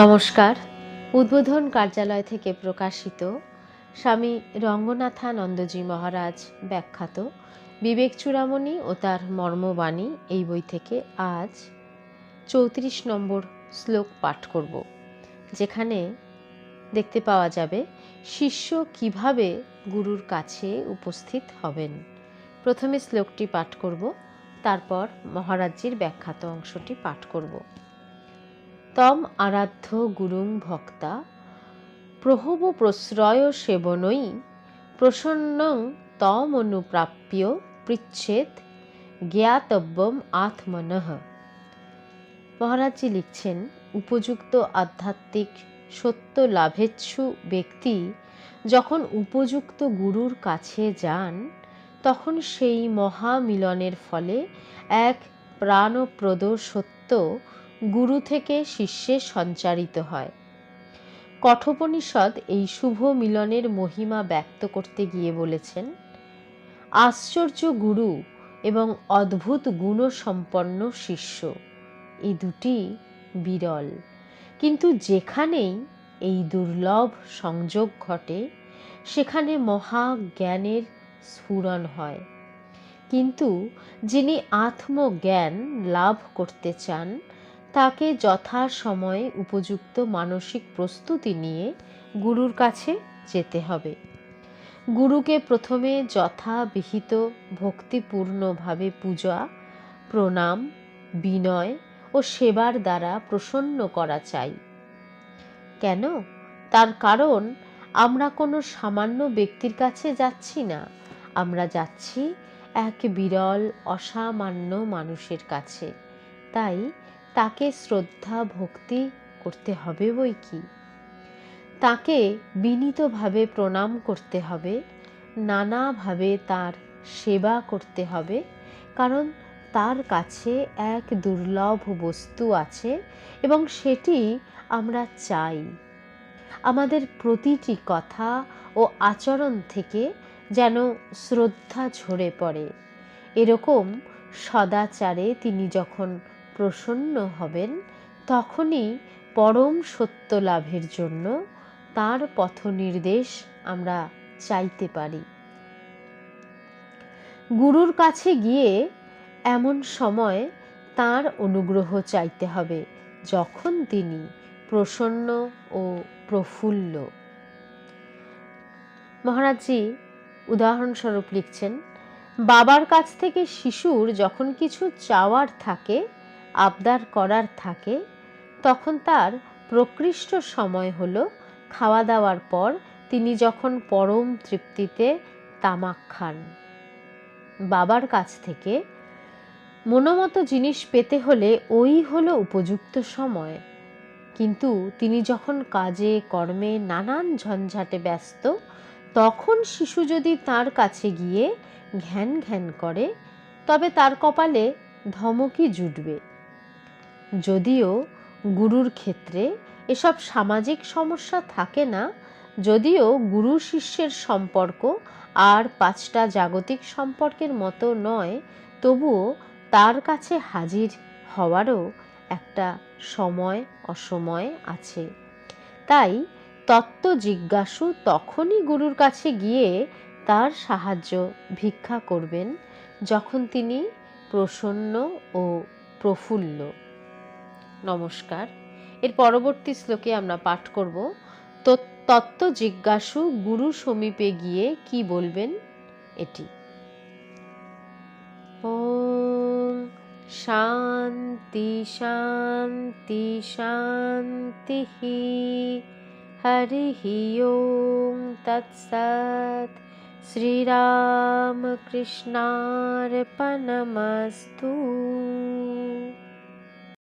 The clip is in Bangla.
নমস্কার। উদ্বোধন কার্যালয় থেকে প্রকাশিত স্বামী রঙ্গনাথানন্দজি মহারাজ ব্যাখ্যাত বিবেক চূড়ামণি ও তার মর্মবাণী এই বই থেকে আজ চৌত্রিশ নম্বর শ্লোক পাঠ করব, যেখানে দেখতে পাওয়া যাবে শিষ্য কীভাবে গুরুর কাছে উপস্থিত হবেন। প্রথমে শ্লোকটি পাঠ করব, তারপর মহারাজজির ব্যাখ্যাত অংশটি পাঠ করব। তম আরাধ্য গুরুং ভক্তা প্রহব প্রশ্রয় সেবনই প্রসন্নং তম অনুপ্রাপ্য পৃচ্ছেদ, জ্ঞাতব্যম আত্মনঃ। মহারাজজি লিখছেন, উপযুক্ত আধ্যাত্মিক সত্য লাভেচ্ছু ব্যক্তি যখন উপযুক্ত গুরুর কাছে যান, তখন সেই মহামিলনের ফলে এক প্রাণপ্রদ সত্য গুরু থেকে শিষ্যে সঞ্চারিত হয়। কঠোপনিষদ এই শুভ মিলনের মহিমা ব্যক্ত করতে গিয়ে বলেছেন, আশ্চর্য গুরু এবং অদ্ভুত গুণসম্পন্ন শিষ্য এই দুটি বিরল। কিন্তু যেখানেই এই দুর্লভ সংযোগ ঘটে, সেখানে মহা জ্ঞানের স্ফুরণ হয়। কিন্তু যিনি আত্মজ্ঞান লাভ করতে চান তাকে যথা সময়ে উপযুক্ত মানসিক প্রস্তুতি নিয়ে গুরুর কাছে যেতে হবে। গুরুকে প্রথমে যথাবিহিত, ভক্তিপূর্ণভাবে পূজা, প্রণাম, বিনয় ও সেবার দ্বারা প্রসন্ন করা চাই। কেন? তার কারণ, আমরা কোনো সামান্য ব্যক্তির কাছে যাচ্ছি না। আমরা যাচ্ছি এক বিরল, অসামান্য মানুষের কাছে। তাই তাকে শ্রদ্ধা, ভক্তি করতে হবে বই কি? তাকে বিনীতভাবে প্রণাম করতে হবে, নানাভাবে তার সেবা করতে হবে, কারণ তার কাছে এক দুর্লভ বস্তু আছে এবং সেটি আমরা চাই। আমাদের প্রতিটি কথা ও আচরণ থেকে যেন শ্রদ্ধা ঝরে পড়ে। এরকম সদাচারে তিনি যখন প্রসন্ন হবেন, তখনই পরম সত্য লাভের জন্য তার পথ নির্দেশ আমরা চাইতে পারি। গুরুর কাছে গিয়ে এমন সময় তার অনুগ্রহ চাইতে হবে, যখন তিনি প্রসন্ন ও প্রফুল্ল। মহারাজজি উদাহরণস্বরূপ লিখছেন, বাবার কাছ থেকে শিশুর যখন কিছু চাওয়ার থাকে আবদার করার থাকে, তখন তার প্রকৃষ্ট সময় হলো খাওয়া দাওয়ার পর তিনি যখন পরম তৃপ্তিতে তামাক খান। বাবার কাছ থেকে মনোমতো জিনিস পেতে হলে ওই হলো উপযুক্ত সময়। কিন্তু তিনি যখন কাজে, কর্মে নানান ঝঞ্ঝাটে ব্যস্ত, তখন শিশু যদি তার কাছে গিয়ে ঘ্যান ঘ্যান করে, তবে তার কপালে ধমকি জুটবে। যদিও গুরুর ক্ষেত্রে এসব সামাজিক সমস্যা থাকে না, যদিও গুরু শিষ্যের সম্পর্ক আর পাঁচটা জাগতিক সম্পর্কের মতো নয়, তবুও তার কাছে হাজির হওয়ারও একটা সময় অসময় আছে। তাই তত্ত্ব জিজ্ঞাসু তখনই গুরুর কাছে গিয়ে তার সাহায্য ভিক্ষা করবেন, যখন তিনি প্রসন্ন ও প্রফুল্ল। নমস্কার। এর পরবর্তী শ্লোকে আমরা পাঠ করব তত্ত্ব জিজ্ঞাসু গুরু সমীপে গিয়ে কি বলবেন? এটি। ওম শান্তি শান্তি শান্তি হরি ওম তৎসৎ। শ্রীরামকৃষ্ণার্পণমস্তু।